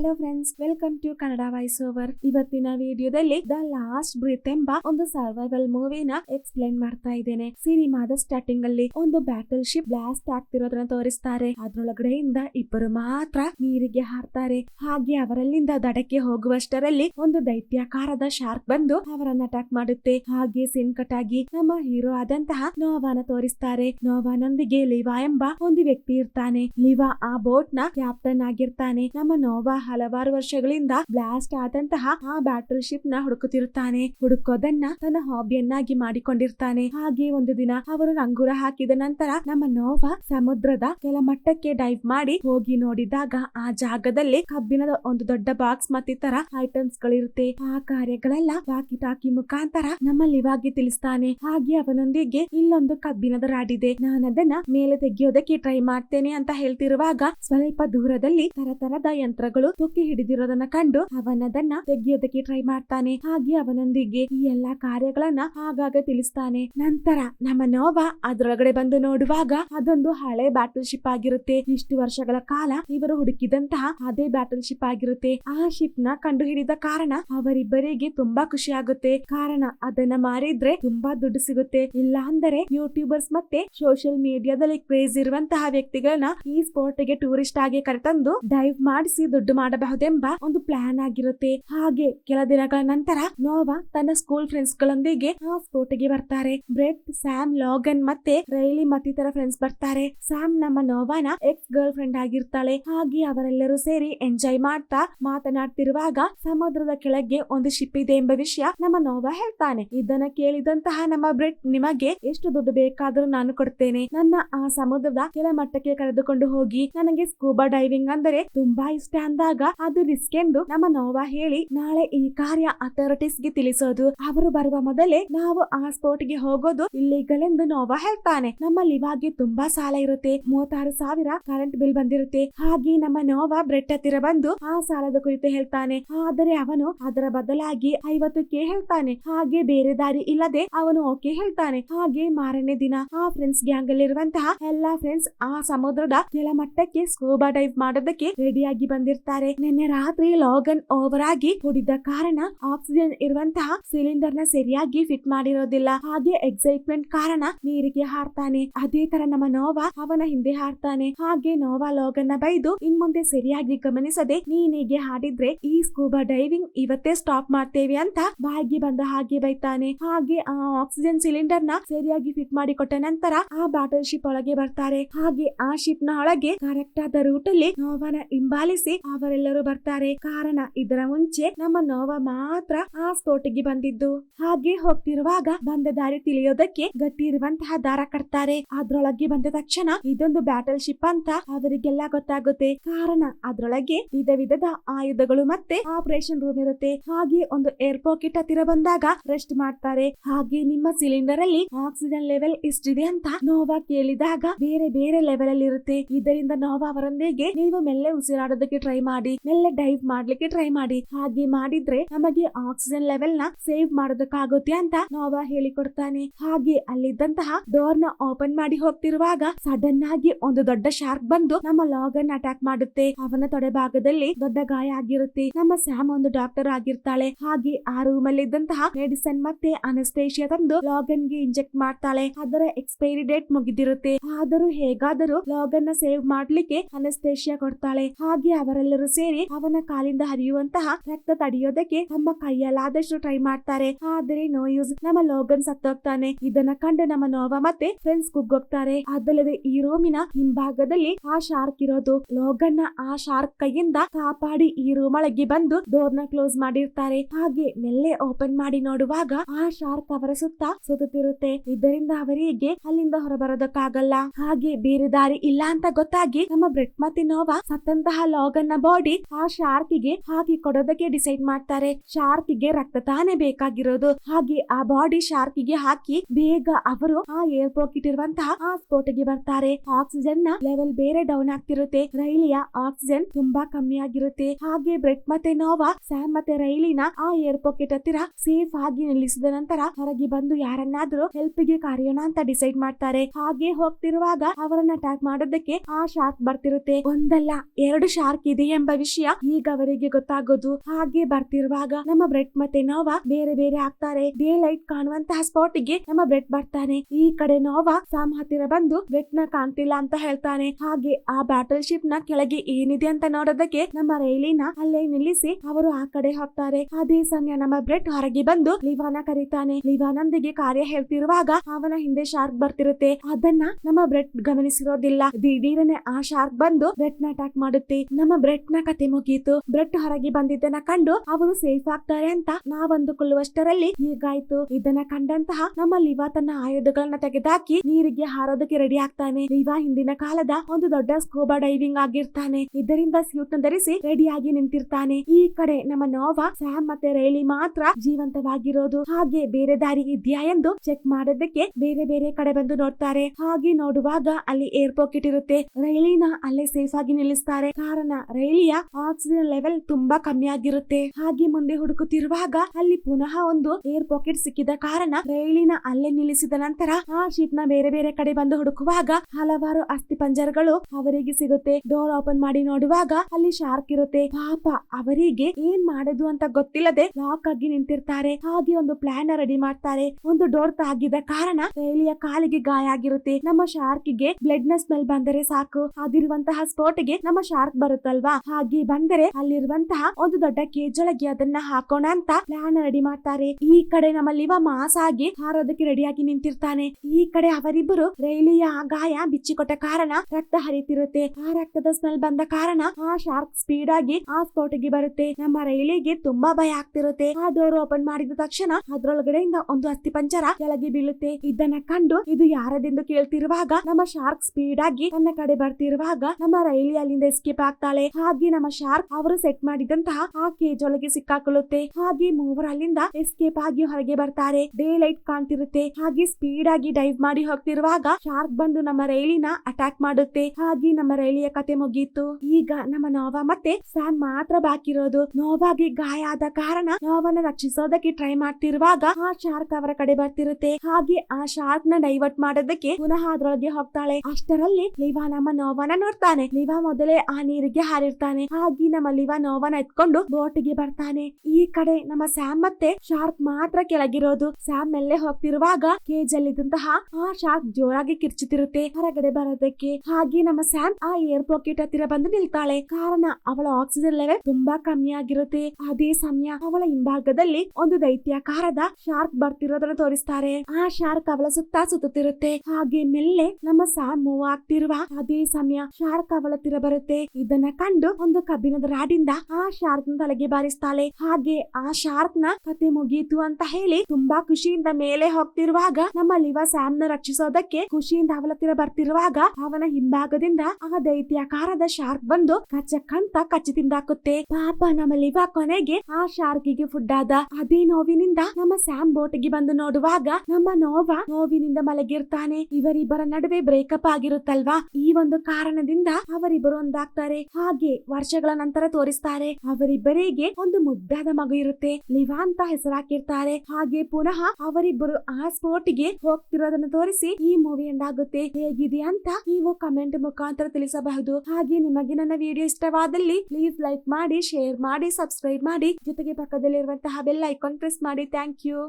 Hello friends welcome to Kannada voice over ಇವತ್ತಿನ ವಿಡಿಯೋದಲ್ಲಿ the last breathe ಎಂಬ ಒಂದು ಸರ್ವೈವಲ್ ಮೂವಿನ ಎಕ್ಸ್ಪ್ಲೈನ್ ಮಾಡ್ತಾ ಇದ್ದೇನೆ. ಸಿನಿಮಾದ ಸ್ಟಾರ್ಟಿಂಗ್ ಅಲ್ಲಿ ಒಂದು ಬ್ಯಾಟಲ್ ಶಿಪ್ ಬ್ಲಾಸ್ಟ್ ಆಗ್ತಿರೋದನ್ನ ತೋರಿಸ್ತಾರೆ. ಅದ್ರೊಳಗಡೆಯಿಂದ ಇಬ್ಬರು ಮಾತ್ರ ನೀರಿಗೆ ಹಾರ್ತಾರೆ. ಹಾಗೆ ಅವರಲ್ಲಿಂದ ದಡಕ್ಕೆ ಹೋಗುವಷ್ಟರಲ್ಲಿ ಒಂದು ದೈತ್ಯಾಕಾರದ ಶಾರ್ಕ್ ಬಂದು ಅವರನ್ನ ಅಟ್ಯಾಕ್ ಮಾಡುತ್ತೆ. ಹಾಗೆ ಸಿನ್ ಕಟ್ ಆಗಿ ನಮ್ಮ ಹೀರೋ ಆದಂತಹ ನೋವಾನ ತೋರಿಸ್ತಾರೆ. ನೋವಾನೊಂದಿಗೆ ಲಿವಾ ಎಂಬ ಒಂದು ವ್ಯಕ್ತಿ ಇರ್ತಾನೆ. ಲಿವಾ ಆ ಬೋಟ್ನ ಕ್ಯಾಪ್ಟನ್ ಆಗಿರ್ತಾನೆ. ನಮ್ಮ ನೋವಾ ಹಲವಾರು ವರ್ಷಗಳಿಂದ ಬ್ಲಾಸ್ಟ್ ಆದಂತಹ ಆ ಬ್ಯಾಟಲ್ ಶಿಪ್ನ ಹುಡುಕುತ್ತಿರುತ್ತಾನೆ. ಹುಡುಕೋದನ್ನ ತನ್ನ ಹಾಬಿಯನ್ನಾಗಿ ಮಾಡಿಕೊಂಡಿರ್ತಾನೆ. ಹಾಗೆ ಒಂದು ದಿನ ಅವರು ರಂಗುರ ಹಾಕಿದ ನಂತರ ನಮ್ಮ ನೋವಾ ಸಮುದ್ರದ ಕೆಲ ಮಟ್ಟಕ್ಕೆ ಡೈವ್ ಮಾಡಿ ಹೋಗಿ ನೋಡಿದಾಗ ಆ ಜಾಗದಲ್ಲಿ ಕಬ್ಬಿಣದ ಒಂದು ದೊಡ್ಡ ಬಾಕ್ಸ್ ಮತ್ತಿತರ ಐಟಮ್ಸ್ ಗಳಿರುತ್ತೆ. ಆ ಕಾರ್ಯಗಳೆಲ್ಲ ವಾಕಿ ಟಾಕಿ ಮುಖಾಂತರ ನಮ್ಮಲ್ಲಿವಾಗಿ ತಿಳಿಸ್ತಾನೆ. ಹಾಗೆ ಅವನೊಂದಿಗೆ ಇಲ್ಲೊಂದು ಕಬ್ಬಿಣದ ರಾಡಿದೆ ನಾನು ಅದನ್ನ ಮೇಲೆ ತೆಗೆಯೋದಕ್ಕೆ ಟ್ರೈ ಮಾಡ್ತೇನೆ ಅಂತ ಹೇಳ್ತಿರುವಾಗ ಸ್ವಲ್ಪ ದೂರದಲ್ಲಿ ತರತರದ ಯಂತ್ರಗಳು ತುಕ್ಕಿ ಹಿಡಿದಿರೋದನ್ನ ಕಂಡು ಅವನದನ್ನ ತೆಗೆಯೋದಕ್ಕೆ ಟ್ರೈ ಮಾಡ್ತಾನೆ. ಹಾಗೆ ಅವನೊಂದಿಗೆ ಈ ಎಲ್ಲಾ ಕಾರ್ಯಗಳನ್ನ ಆಗಾಗ ತಿಳಿಸ್ತಾನೆ. ನಂತರ ನಮ್ಮ ನೋವಾ ಅದರೊಳಗಡೆ ಬಂದು ನೋಡುವಾಗ ಅದೊಂದು ಹಳೆ ಬ್ಯಾಟಲ್ ಶಿಪ್ ಆಗಿರುತ್ತೆ. ಇಷ್ಟು ವರ್ಷಗಳ ಕಾಲ ಇವರು ಹುಡುಕಿದಂತಹ ಅದೇ ಬ್ಯಾಟಲ್ ಶಿಪ್ ಆಗಿರುತ್ತೆ. ಆ ಶಿಪ್ನ ಕಂಡು ಹಿಡಿದ ಕಾರಣ ಅವರಿಬ್ಬರಿಗೆ ತುಂಬಾ ಖುಷಿ ಆಗುತ್ತೆ. ಕಾರಣ ಅದನ್ನ ಮಾರಿದ್ರೆ ತುಂಬಾ ದುಡ್ಡು ಸಿಗುತ್ತೆ. ಇಲ್ಲ ಅಂದರೆ ಯೂಟ್ಯೂಬರ್ಸ್ ಮತ್ತೆ ಸೋಷಿಯಲ್ ಮೀಡಿಯಾದಲ್ಲಿ ಕ್ರೇಜ್ ಇರುವಂತಹ ವ್ಯಕ್ತಿಗಳನ್ನ ಈ ಸ್ಪೋರ್ಟ್ಗೆ ಟೂರಿಸ್ಟ್ ಆಗಿ ಕರೆತಂದು ಡೈವ್ ಮಾಡಿಸಿ ದುಡ್ಡು ಮಾಡಬಹುದೆಂಬ ಒಂದು ಪ್ಲಾನ್ ಆಗಿರುತ್ತೆ. ಹಾಗೆ ಕೆಲ ದಿನಗಳ ನಂತರ ನೋವಾ ತನ್ನ ಸ್ಕೂಲ್ ಫ್ರೆಂಡ್ಸ್ ಗಳೊಂದಿಗೆ ಸ್ಪೋರ್ಟ್ ಬರ್ತಾರೆ. ಬ್ರೆಟ್ ಸ್ಯಾಮ್ ಲಾಗನ್ ಮತ್ತೆ ರೈಲಿ ಮತ್ತಿತರ ಫ್ರೆಂಡ್ಸ್ ಬರ್ತಾರೆ. ಸ್ಯಾಮ್ ನಮ್ಮ ನೋವಾನ ಎಕ್ಸ್ ಗರ್ಲ್ ಫ್ರೆಂಡ್ ಆಗಿರ್ತಾಳೆ. ಹಾಗೆ ಅವರೆಲ್ಲರೂ ಸೇರಿ ಎಂಜಾಯ್ ಮಾಡ್ತಾ ಮಾತನಾಡ್ತಿರುವಾಗ ಸಮುದ್ರದ ಕೆಳಗೆ ಒಂದು ಶಿಪ್ ಇದೆ ಎಂಬ ವಿಷಯ ನಮ್ಮ ನೋವಾ ಹೇಳ್ತಾನೆ. ಇದನ್ನ ಕೇಳಿದಂತಹ ನಮ್ಮ ಬ್ರೆಟ್ ನಿಮಗೆ ಎಷ್ಟು ದುಡ್ಡು ಬೇಕಾದರೂ ನಾನು ಕೊಡ್ತೇನೆ. ನನ್ನ ಆ ಸಮುದ್ರದ ಕೆಳ ಮಟ್ಟಕ್ಕೆ ಕರೆದುಕೊಂಡು ಹೋಗಿ. ನನಗೆ ಸ್ಕೂಬಾ ಡೈವಿಂಗ್ ಅಂದರೆ ತುಂಬಾ ಇಷ್ಟ ಅಂದಾಗ ಅದು ರಿಸ್ಕ್ ಎಂದು ನಮ್ಮ ನೋವಾ ಹೇಳಿ ನಾಳೆ ಈ ಕಾರ್ಯ ಅಥಾರಿಟೀಸ್ಗೆ ತಿಳಿಸೋದು. ಅವರು ಬರುವ ಮೊದಲೇ ನಾವು ಆ ಸ್ಪೋರ್ಟ್ಗೆ ಹೋಗೋದು ಇಲ್ಲಿಗಲ್ ಎಂದು ನೋವಾ ಹೇಳ್ತಾನೆ. ನಮ್ಮ ಲಿವಾಗೆ ತುಂಬಾ ಸಾಲ ಇರುತ್ತೆ. ಮೂವತ್ತಾರು ಸಾವಿರ ಕರೆಂಟ್ ಬಿಲ್ ಬಂದಿರುತ್ತೆ. ಹಾಗೆ ನಮ್ಮ ನೋವಾ ಬ್ರೆಟ್ ಹತ್ತಿರ ಬಂದು ಆ ಸಾಲದ ಕುರಿತು ಹೇಳ್ತಾನೆ. ಆದರೆ ಅವನು ಅದರ ಬದಲಾಗಿ ಐವತ್ತು ಕೆ ಹೇಳ್ತಾನೆ. ಹಾಗೆ ಬೇರೆ ದಾರಿ ಇಲ್ಲದೆ ಅವನು ಓಕೆ ಹೇಳ್ತಾನೆ. ಹಾಗೆ ಮಾರನೇ ದಿನ ಆ ಫ್ರೆಂಡ್ಸ್ ಗ್ಯಾಂಗ್ ಅಲ್ಲಿರುವಂತಹ ಎಲ್ಲಾ ಫ್ರೆಂಡ್ಸ್ ಆ ಸಮುದ್ರದ ಕೆಳಮಟ್ಟಕ್ಕೆ ಸ್ಕೂಬಾ ಡೈವ್ ಮಾಡೋದಕ್ಕೆ ರೆಡಿಯಾಗಿ ಬಂದಿರ್ತಾರೆ. ನಿನ್ನೆ ರಾತ್ರಿ ಲಾಗನ್ ಓವರ್ ಆಗಿ ಕೂಡಿದ್ದ ಕಾರಣ ಆಕ್ಸಿಜನ್ ಇರುವಂತಹ ಸಿಲಿಂಡರ್ನ ಸರಿಯಾಗಿ ಫಿಟ್ ಮಾಡಿರೋದಿಲ್ಲ. ಹಾಗೆ ಎಕ್ಸೈಟ್ಮೆಂಟ್ ಕಾರಣ ನೀರಿಗೆ ಹಾರ್ತಾನೆ. ಅದೇ ತರ ನಮ್ಮ ನೋವಾ ಅವನ ಹಿಂದೆ ಹಾರ್ತಾನೆ. ಹಾಗೆ ನೋವಾ ಲಾಗನ್ನ ಬೈದು ಇನ್ ಮುಂದೆ ಸರಿಯಾಗಿ ಗಮನಿಸದೆ ನೀನಿಗೆ ಹಾಡಿದ್ರೆ ಈ ಸ್ಕೂಬಾ ಡೈವಿಂಗ್ ಇವತ್ತೇ ಸ್ಟಾಪ್ ಮಾಡ್ತೇವೆ ಅಂತ ಬಾಯಿಗೆ ಬಂದ ಹಾಗೆ ಬೈತಾನೆ. ಹಾಗೆ ಆ ಆಕ್ಸಿಜನ್ ಸಿಲಿಂಡರ್ನ ಸರಿಯಾಗಿ ಫಿಟ್ ಮಾಡಿ ಕೊಟ್ಟ ನಂತರ ಆ ಬಾಟಲ್ ಶಿಪ್ ಒಳಗೆ ಬರ್ತಾರೆ. ಹಾಗೆ ಆ ಶಿಪ್ನ ಒಳಗೆ ಕರೆಕ್ಟ್ ಆದ ರೂಟ್ ಅಲ್ಲಿ ನೋವನ್ನ ಹಿಂಬಾಲಿಸಿ ಅವರೆಲ್ಲರೂ ಬರ್ತಾರೆ. ಕಾರಣ ಇದರ ಮುಂಚೆ ನಮ್ಮ ನೋವ ಮಾತ್ರ ಆ ಸ್ಪೋಟಿಗೆ ಬಂದಿದ್ದು. ಹಾಗೆ ಹೋಗ್ತಿರುವಾಗ ಬಂದ ದಾರಿ ತಿಳಿಯೋದಕ್ಕೆ ಗಟ್ಟಿ ಇರುವಂತಹ ದಾರ ಕಟ್ತಾರೆ. ಅದ್ರೊಳಗೆ ಬಂದ ತಕ್ಷಣ ಇದೊಂದು ಬ್ಯಾಟಲ್ ಶಿಪ್ ಅಂತ ಅವರಿಗೆಲ್ಲ ಗೊತ್ತಾಗುತ್ತೆ. ಕಾರಣ ಅದ್ರೊಳಗೆ ವಿಧ ವಿಧದ ಆಯುಧಗಳು ಮತ್ತೆ ಆಪರೇಷನ್ ರೂಮ್ ಇರುತ್ತೆ. ಹಾಗೆ ಒಂದು ಏರ್ ಪಾಕೆಟ್ ಹತ್ತಿರ ಬಂದಾಗ ರೆಸ್ಟ್ ಮಾಡ್ತಾರೆ. ಹಾಗೆ ನಿಮ್ಮ ಸಿಲಿಂಡರ್ ಅಲ್ಲಿ ಆಕ್ಸಿಜನ್ ಲೆವೆಲ್ ಎಷ್ಟಿದೆ ಅಂತ ನೋವಾ ಕೇಳಿದಾಗ ಬೇರೆ ಬೇರೆ ಲೆವೆಲ್ ಅಲ್ಲಿ ಇರುತ್ತೆ. ಇದರಿಂದ ನೋವಾ ಅವರೊಂದಿಗೆ ನೀವು ಮೆಲ್ಲೆ ಉಸಿರಾಡೋದಕ್ಕೆ ಟ್ರೈ ಮಾಡಿ. ಮೆಲ್ಲೆ ಡೈವ್ ಮಾಡ್ಲಿಕ್ಕೆ ಟ್ರೈ ಮಾಡಿ. ಹಾಗೆ ಮಾಡಿದ್ರೆ ನಮಗೆ ಆಕ್ಸಿಜನ್ ಲೆವೆಲ್ನ ಸೇವ್ ಮಾಡೋದಕ್ಕಾಗುತ್ತೆ ಅಂತ ನೋವಾ ಹೇಳಿಕೊಡ್ತಾನೆ. ಹಾಗೆ ಅಲ್ಲಿದ್ದಂತಹ ಡೋರ್ನ ಓಪನ್ ಮಾಡಿ ಹೋಗ್ತಿರುವಾಗ ಸಡನ್ ಆಗಿ ಒಂದು ದೊಡ್ಡ ಶಾರ್ಕ್ ಬಂದು ನಮ್ಮ ಲಾಗನ್ ಅಟ್ಯಾಕ್ ಮಾಡುತ್ತೆ. ಅವನ ತೊಡೆ ಭಾಗದಲ್ಲಿ ದೊಡ್ಡ ಗಾಯ ಆಗಿರುತ್ತೆ. ನಮ್ಮ ಸ್ಯಾಮ್ ಒಂದು ಡಾಕ್ಟರ್ ಆಗಿರ್ತಾಳೆ. ಹಾಗೆ ಆ ರೂಮ್ ಅಲ್ಲಿ ಇದ್ದಂತಹ ಮೆಡಿಸನ್ ಮತ್ತೆ ಅನಸ್ತೇಷಿಯಾ ತಂದು ಲಾಗನ್ಗೆ ಇಂಜೆಕ್ಟ್ ಮಾಡ್ತಾಳೆ. ಅದರ ಎಕ್ಸ್ಪೈರಿ ಡೇಟ್ ಮುಗಿದಿರುತ್ತೆ. ಆದರೂ ಹೇಗಾದರೂ ಲಾಗನ್ನ ಸೇವ್ ಮಾಡ್ಲಿಕ್ಕೆ ಅನಸ್ತೇಷಿಯಾ ಕೊಡ್ತಾಳೆ. ಹಾಗೆ ಅವರೆಲ್ಲರೂ ಸೇರಿ ಅವನ ಕಾಲಿಂದ ಹರಿಯುವಂತಹ ರಕ್ತ ತಡೆಯೋದಕ್ಕೆ ತಮ್ಮ ಕೈಯಲ್ಲಾದಷ್ಟು ಟ್ರೈ ಮಾಡ್ತಾರೆ. ಆದ್ರೆ ನೋ ಯೂಸ್ ನಮ್ಮ ಲೋಗನ್ ಸತ್ತೋಗ್ತಾನೆ. ಇದನ್ನ ಕಂಡು ನಮ್ಮ ನೋವ ಮತ್ತೆ ಫ್ರೆಂಡ್ಸ್ ಕುಗ್ಗೋಗ್ತಾರೆ. ಅದಲ್ಲದೆ ಈ ರೂಮಿನ ಹಿಂಭಾಗದಲ್ಲಿ ಆ ಶಾರ್ಕ್ ಇರೋದು. ಲೋಗನ್ ಆ ಶಾರ್ಕ್ ಕೈಯಿಂದ ಕಾಪಾಡಿ ಈ ರೂಮ್ ಒಳಗೆ ಬಂದು ಡೋರ್ನ ಕ್ಲೋಸ್ ಮಾಡಿರ್ತಾರೆ. ಹಾಗೆ ಮೆಲ್ಲೆ ಓಪನ್ ಮಾಡಿ ನೋಡುವಾಗ ಆ ಶಾರ್ಕ್ ಅವರ ಸುತ್ತ ಸುತ್ತುತ್ತಿರುತ್ತೆ. ಇದರಿಂದ ಅವರಿಗೆ ಅಲ್ಲಿಂದ ಹೊರಬರೋದಕ್ಕಾಗಲ್ಲ. ಹಾಗೆ ಬೇರೆ ದಾರಿ ಇಲ್ಲ ಅಂತ ಗೊತ್ತಾಗಿ ನಮ್ಮ ಬ್ರೆಟ್ ಮತ್ತೆ ನೋವ ಸತ್ತಂತಹ ಲಾಗನ್ನ ಬಾಡಿ ಆ ಶಾರ್ಕ್ಗೆ ಹಾಕಿ ಕೊಡೋದಕ್ಕೆ ಡಿಸೈಡ್ ಮಾಡ್ತಾರೆ. ಶಾರ್ಕ್ಗೆ ರಕ್ತ ತಾನೇ ಬೇಕಾಗಿರೋದು. ಹಾಗೆ ಆ ಬಾಡಿ ಶಾರ್ಕ್ಗೆ ಹಾಕಿ ಬೇಗ ಅವರು ಆ ಏರ್ ಪಾಕೆಟ್ ಇರುವಂತಹ ಆ ಗೆ ಬರ್ತಾರೆ. ಆಕ್ಸಿಜನ್ನ ಲೆವೆಲ್ ಬೇರೆ ಡೌನ್ ಆಗ್ತಿರುತ್ತೆ. ರೈಲಿಯ ಆಕ್ಸಿಜನ್ ತುಂಬಾ ಕಮ್ಮಿ ಆಗಿರುತ್ತೆ. ಹಾಗೆ ಬ್ರೆಡ್ ಮತ್ತೆ ನೋವಾ ಸ್ಯಾಮ್ ಮತ್ತೆ ರೈಲಿನ ಆ ಏರ್ ಪಾಕೆಟ್ ಹತ್ತಿರ ಸೇಫ್ ಆಗಿ ನಿಲ್ಲಿಸಿದ ನಂತರ ಹೊರಗೆ ಬಂದು ಯಾರನ್ನಾದ್ರೂ ಹೆಲ್ಪ್ಗೆ ಕರೆಯೋಣ ಅಂತ ಡಿಸೈಡ್ ಮಾಡ್ತಾರೆ. ಹಾಗೆ ಹೋಗ್ತಿರುವಾಗ ಅವರನ್ನ ಅಟ್ಯಾಕ್ ಮಾಡೋದಕ್ಕೆ ಆ ಶಾರ್ಕ್ ಬರ್ತಿರುತ್ತೆ. ಒಂದಲ್ಲ, ಎರಡು ಶಾರ್ಕ್ ಇದೆ ಎಂಬ ವಿಷಯ ಈಗ ಅವರಿಗೆ ಗೊತ್ತಾಗೋದು. ಹಾಗೆ ಬರ್ತಿರುವಾಗ ನಮ್ಮ ಬ್ರೆಡ್ ಮತ್ತೆ ನೋವ ಬೇರೆ ಬೇರೆ ಆಗ್ತಾರೆ. ಡೇ ಲೈಟ್ ಕಾಣುವಂತಹ ಸ್ಪಾಟ್ಗೆ ನಮ್ಮ ಬ್ರೆಡ್ ಬರ್ತಾನೆ. ಈ ಕಡೆ ನೋವಾ ಸಾಮ್ ಹತ್ತಿರ ಬಂದು ಬ್ರೆಡ್ನ ಕಾಣ್ತಿಲ್ಲ ಅಂತ ಹೇಳ್ತಾನೆ. ಹಾಗೆ ಆ ಬ್ಯಾಟಲ್ ಶಿಪ್ನ ಕೆಳಗೆ ಏನಿದೆ ಅಂತ ನೋಡೋದಕ್ಕೆ ನಮ್ಮ ರೈಲಿನ ಅಲ್ಲೇ ನಿಲ್ಲಿಸಿ ಅವರು ಆ ಕಡೆ ಹೋಗ್ತಾರೆ. ಅದೇ ಸಮಯ ನಮ್ಮ ಬ್ರೆಡ್ ಹೊರಗೆ ಬಂದು ಲಿವಾನ ಕರೀತಾನೆ. ಲಿವಾನೊಂದಿಗೆ ಕಾರ್ಯ ಹೇಳ್ತಿರುವಾಗ ಅವನ ಹಿಂದೆ ಶಾರ್ಕ್ ಬರ್ತಿರುತ್ತೆ. ಅದನ್ನ ನಮ್ಮ ಬ್ರೆಡ್ ಗಮನಿಸಿರೋದಿಲ್ಲ. ದಿಢೀರನೆ ಆ ಶಾರ್ಕ್ ಬಂದು ಬ್ರೆಡ್ನ ಅಟ್ಯಾಕ್ ಮಾಡುತ್ತೆ. ನಮ್ಮ ಬ್ರೆಡ್ ನ ಕತೆ ಮುಗೀತು. ಬ್ರೆಡ್ ಹೊರಗೆ ಬಂದಿದ್ದನ್ನ ಕಂಡು ಅವರು ಸೇಫ್ ಆಗ್ತಾರೆ ಅಂತ ನಾವಂದುಕೊಳ್ಳುವಷ್ಟರಲ್ಲಿ ಹೀಗಾಯ್ತು. ಇದನ್ನ ಕಂಡಂತಹ ನಮ್ಮ ಲಿವಾ ತನ್ನ ಆಯುಧಗಳನ್ನ ತೆಗೆದಾಕಿ ನೀರಿಗೆ ಹಾರೋದಕ್ಕೆ ರೆಡಿ ಆಗ್ತಾನೆ. ಲಿವಾ ಹಿಂದಿನ ಕಾಲದ ಒಂದು ದೊಡ್ಡ ಸ್ಕೂಬಾ ಡೈವಿಂಗ್ ಆಗಿರ್ತಾನೆ. ಇದರಿಂದ ಸ್ಯೂಟ್ ಧರಿಸಿ ರೆಡಿಯಾಗಿ ನಿಂತಿರ್ತಾನೆ. ಈ ಕಡೆ ನಮ್ಮ ನೋವಾ, ಸ್ಯಾಮ್ ಮತ್ತೆ ರೈಲಿ ಮಾತ್ರ ಜೀವಂತವಾಗಿರೋದು. ಹಾಗೆ ಬೇರೆ ದಾರಿ ಇದೆಯಾ ಎಂದು ಚೆಕ್ ಮಾಡೋದಕ್ಕೆ ಬೇರೆ ಬೇರೆ ಕಡೆ ಬಂದು ನೋಡ್ತಾರೆ. ಹಾಗೆ ನೋಡುವಾಗ ಅಲ್ಲಿ ಏರ್ ಪಾಕೆಟ್ ಇರುತ್ತೆ. ರೈಲಿನ ಅಲ್ಲೇ ಸೇಫ್ ಆಗಿ ನಿಲ್ಲಿಸ್ತಾರೆ. ಕಾರಣ ರೈಲಿಯ ಆಕ್ಸಿಜನ್ ಲೆವೆಲ್ ತುಂಬಾ ಕಮ್ಮಿ ಆಗಿರುತ್ತೆ. ಹಾಗೆ ಮುಂದೆ ಹುಡುಕುತ್ತಿರುವಾಗ ಅಲ್ಲಿ ಪುನಃ ಒಂದು ಏರ್ ಪಾಕೆಟ್ ಸಿಕ್ಕಿದ ಕಾರಣ ರೈಲಿನ ಅಲ್ಲೇ ನಿಲ್ಲಿಸಿದ ನಂತರ ಆ ಶಿಪ್ನ ಬೇರೆ ಬೇರೆ ಕಡೆ ಬಂದು ಹುಡುಕುವಾಗ ಹಲವಾರು ಅಸ್ಥಿ ಪಂಜರಗಳು ಅವರಿಗೆ ಸಿಗುತ್ತೆ. ಡೋರ್ ಓಪನ್ ಮಾಡಿ ನೋಡುವಾಗ ಅಲ್ಲಿ ಶಾರ್ಕ್ ಇರುತ್ತೆ. ಪಾಪ, ಅವರಿಗೆ ಏನ್ ಮಾಡೋದು ಅಂತ ಗೊತ್ತಿಲ್ಲದೆ ಲಾಕ್ ಆಗಿ ನಿಂತಿರ್ತಾರೆ. ಹಾಗೆ ಒಂದು ಪ್ಲಾನ್ ರೆಡಿ ಮಾಡ್ತಾರೆ. ಒಂದು ಡೋರ್ ತಾಗಿದ ಕಾರಣ ರೈಲಿಯ ಕಾಲಿಗೆ ಗಾಯ ಆಗಿರುತ್ತೆ. ನಮ್ಮ ಶಾರ್ಕ್ಗೆ ಬ್ಲಡ್ನ ಸ್ಮೆಲ್ ಬಂದರೆ ಸಾಕು. ಅದಿರುವಂತಹ ಸ್ಪಾಟ್ಗೆ ನಮ್ಮ ಶಾರ್ಕ್ ಬರುತ್ತಲ್ವಾ? ಹಾಗೆ ಬಂದರೆ ಅಲ್ಲಿರುವಂತಹ ಒಂದು ದೊಡ್ಡ ಕೇಜ್ ಅದನ್ನ ಹಾಕೋಣ ಅಂತ ಪ್ಲಾನ್ ರೆಡಿ ಮಾಡ್ತಾರೆ. ಈ ಕಡೆ ನಮ್ಮಲ್ಲಿ ಮಾಸ್ ಆಗಿ ಹಾರೋದಕ್ಕೆ ರೆಡಿಯಾಗಿ ನಿಂತಿರ್ತಾನೆ. ಈ ಕಡೆ ಅವರಿಬ್ಬರು ರೈಲಿಯ ಗಾಯ ಬಿಚ್ಚಿಕೊಟ್ಟ ಕಾರಣ ರಕ್ತ ಹರಿತಿರುತ್ತೆ ಆ ರಕ್ತದ ಸ್ಮೆಲ್ ಬಂದ ಕಾರಣ ಆ ಶಾರ್ಕ್ ಸ್ಪೀಡ್ ಆಗಿ ಆ ಸ್ಪಾಟ್ಗೆ ಬರುತ್ತೆ. ನಮ್ಮ ರೈಲಿಗೆ ತುಂಬಾ ಭಯ ಆಗ್ತಿರುತ್ತೆ. ಆ ಡೋರ್ ಓಪನ್ ಮಾಡಿದ ತಕ್ಷಣ ಅದ್ರೊಳಗಡೆಯಿಂದ ಒಂದು ಅಸ್ಥಿ ಪಂಜರ ಕೆಳಗೆ ಬೀಳುತ್ತೆ. ಇದನ್ನ ಕಂಡು ಇದು ಯಾರದೆಂದು ಕೇಳ್ತಿರುವಾಗ ನಮ್ಮ ಶಾರ್ಕ್ ಸ್ಪೀಡ್ ಆಗಿ ತನ್ನ ಕಡೆ ಬರ್ತಿರುವಾಗ ನಮ್ಮ ರೈಲಿ ಅಲ್ಲಿಂದ ಎಸ್ಕೇಪ್ ಆಗ್ತಾಳೆ. ಹಾಗೆ ನಮ್ಮ ಶಾರ್ಕ್ ಅವರು ಸೆಟ್ ಮಾಡಿದಂತಹ ಆ ಕೇಜ್ ಒಳಗೆ ಸಿಕ್ಕಾಕೊಳ್ಳುತ್ತೆ. ಹಾಗೆ ಮೂವರು ಅಲ್ಲಿಂದ ಎಸ್ಕೇಪ್ ಆಗಿ ಹೊರಗೆ ಬರ್ತಾರೆ. ಡೇ ಲೈಟ್ ಕಾಣ್ತಿರುತ್ತೆ. ಹಾಗೆ ಸ್ಪೀಡ್ ಆಗಿ ಡೈವ್ ಮಾಡಿ ಹೋಗ್ತಿರುವಾಗ ಶಾರ್ಕ್ ಬಂದು ನಮ್ಮ ರೈಲಿನ ಅಟ್ಯಾಕ್ ಮಾಡುತ್ತೆ. ಹಾಗೆ ನಮ್ಮ ರೈಲಿಯ ಕತೆ ಮುಗಿಯಿತು ಈಗ ನಮ್ಮ ನೋವಾ ಮತ್ತೆ ಸ್ಯಾಮ್ ಮಾತ್ರ ಬಾಕಿರೋದು ನೋವಾಗೆ ಗಾಯ ಆದ ಕಾರಣ ನೋವನ್ನ ರಕ್ಷಿಸೋದಕ್ಕೆ ಟ್ರೈ ಮಾಡ್ತಿರುವಾಗ ಆ ಶಾರ್ಕ್ ಅವರ ಕಡೆ ಬರ್ತಿರುತ್ತೆ. ಹಾಗೆ ಆ ಶಾರ್ಕ್ನ ಡೈವರ್ಟ್ ಮಾಡೋದಕ್ಕೆ ಪುನಃ ಅದ್ರೊಳಗೆ ಹೋಗ್ತಾಳೆ. ಅಷ್ಟರಲ್ಲಿ ಲಿವಾ ನಮ್ಮ ನೋವನ್ನ ನೋಡ್ತಾನೆ. ಲಿವಾ ಮೊದಲೇ ಆ ನೀರಿಗೆ ಹಾರಿರ್ತಾನೆ. ಹಾಗೆ ನಮ್ಮ ಲಿವನ್ ನೋವನ ಎತ್ಕೊಂಡು ಬೋಟಿಗೆ ಬರ್ತಾನೆ. ಈ ಕಡೆ ನಮ್ಮ ಸ್ಯಾಮ್ ಮತ್ತೆ ಶಾರ್ಕ್ ಮಾತ್ರ ಕೆಳಗಿರೋದು. ಸ್ಯಾಮ್ ಮೇಲೆ ಹೋಗ್ತಿರುವಾಗ ಕೇಜ್ ಅಲ್ಲಿದ್ದಂತಹ ಆ ಶಾರ್ಕ್ ಜೋರಾಗಿ ಕಿರ್ಚುತ್ತಿರುತ್ತೆ ಹೊರಗಡೆ ಬರೋದಕ್ಕೆ. ಹಾಗೆ ನಮ್ಮ ಸ್ಯಾಮ್ ಆ ಏರ್ ಪಾಕೆಟ್ ಹತ್ತಿರ ಬಂದು ನಿಲ್ತಾಳೆ. ಕಾರಣ ಅವಳ ಆಕ್ಸಿಜನ್ ಲೆವೆಲ್ ತುಂಬಾ ಕಮ್ಮಿ ಆಗಿರುತ್ತೆ. ಅದೇ ಸಮಯ ಅವಳ ಹಿಂಭಾಗದಲ್ಲಿ ಒಂದು ದೈತ್ಯಾಕಾರದ ಶಾರ್ಕ್ ಬರ್ತಿರೋದನ್ನ ತೋರಿಸ್ತಾರೆ. ಆ ಶಾರ್ಕ್ ಅವಳ ಸುತ್ತ ಸುತ್ತುತ್ತಿರುತ್ತೆ. ಹಾಗೆ ಮೆಲ್ಲೆ ನಮ್ಮ ಸ್ಯಾಮ್ ಮೂವ್ ಆಗ್ತಿರುವ ಅದೇ ಸಮಯ ಶಾರ್ಕ್ ಅವಳ ಹತ್ತಿರ ಬರುತ್ತೆ. ಇದನ್ನ ಕಂಡು ಒಂದು ಕಬ್ಬಿಣದ ರಾಡಿಂದ ಆ ಶಾರ್ಕ್ನ ತಲೆಗೆ ಬಾರಿಸ್ತಾಳೆ. ಹಾಗೆ ಆ ಶಾರ್ಕ್ನ ಕತೆ ಮುಗಿಯಿತು ಅಂತ ಹೇಳಿ ತುಂಬಾ ಖುಷಿಯಿಂದ ಮೇಲೆ ಹೋಗ್ತಿರುವಾಗ ನಮ್ಮ ಲಿವ ಸ್ಯಾಮ್ನ ರಕ್ಷಿಸೋದಕ್ಕೆ ಖುಷಿಯಿಂದ ಅವಲತ್ತಿರ ಬರ್ತಿರುವಾಗ ಅವನ ಹಿಂಭಾಗದಿಂದ ಆ ದೈತ್ಯಾಕಾರದ ಶಾರ್ಕ್ ಬಂದು ಕಚ್ಚಕ್ಕಂತ ಕಚ್ಚಿ ತಿಂದಾಕುತ್ತೆ. ಪಾಪ ನಮ್ಮ ಲಿವ ಕೊನೆಗೆ ಆ ಶಾರ್ಕಿಗೆ ಫುಡ್ ಆದ ಅದೇ ನೋವಿನಿಂದ ನಮ್ಮ ಸ್ಯಾಮ್ ಬೋಟಿಗೆ ಬಂದು ನೋಡುವಾಗ ನಮ್ಮ ನೋವ ನೋವಿನಿಂದ ಮಲಗಿರ್ತಾನೆ. ಇವರಿಬ್ಬರ ನಡುವೆ ಬ್ರೇಕಪ್ ಆಗಿರುತ್ತಲ್ವಾ? ಈ ಒಂದು ಕಾರಣದಿಂದ ಅವರಿಬ್ಬರು ಒಂದಾಗ್ತಾರೆ. ಹಾಗೆ ವರ್ಷಗಳ ನಂತರ ತೋರಿಸ್ತಾರೆ. ಅವರಿಬ್ಬರಿಗೆ ಒಂದು ಮುದ್ದಾದ ಮಗು ಇರುತ್ತೆ. ಲಿವಾ ಅಂತ ಹೆಸರಾಕಿರ್ತಾರೆ. ಹಾಗೆ ಪುನಃ ಅವರಿಬ್ಬರು ಆ ಸ್ಪೋರ್ಟ್ಗೆ ಹೋಗ್ತಿರೋದನ್ನ ತೋರಿಸಿ ಈ ಮೂವಿ ಎಂಡಾಗುತ್ತೆ ಹೇಗಿದೆ ಅಂತ ನೀವು ಕಮೆಂಟ್ ಮುಖಾಂತರ ತಿಳಿಸಬಹುದು. ಹಾಗೆ ನಿಮಗೆ ನನ್ನ ವಿಡಿಯೋ ಇಷ್ಟವಾದಲ್ಲಿ ಪ್ಲೀಸ್ ಲೈಕ್ ಮಾಡಿ ಶೇರ್ ಮಾಡಿ ಸಬ್ಸ್ಕ್ರೈಬ್ ಮಾಡಿ. ಜೊತೆಗೆ ಪಕ್ಕದಲ್ಲಿರುವಂತಹ ಬೆಲ್ ಐಕಾನ್ ಪ್ರೆಸ್ ಮಾಡಿ. Thank you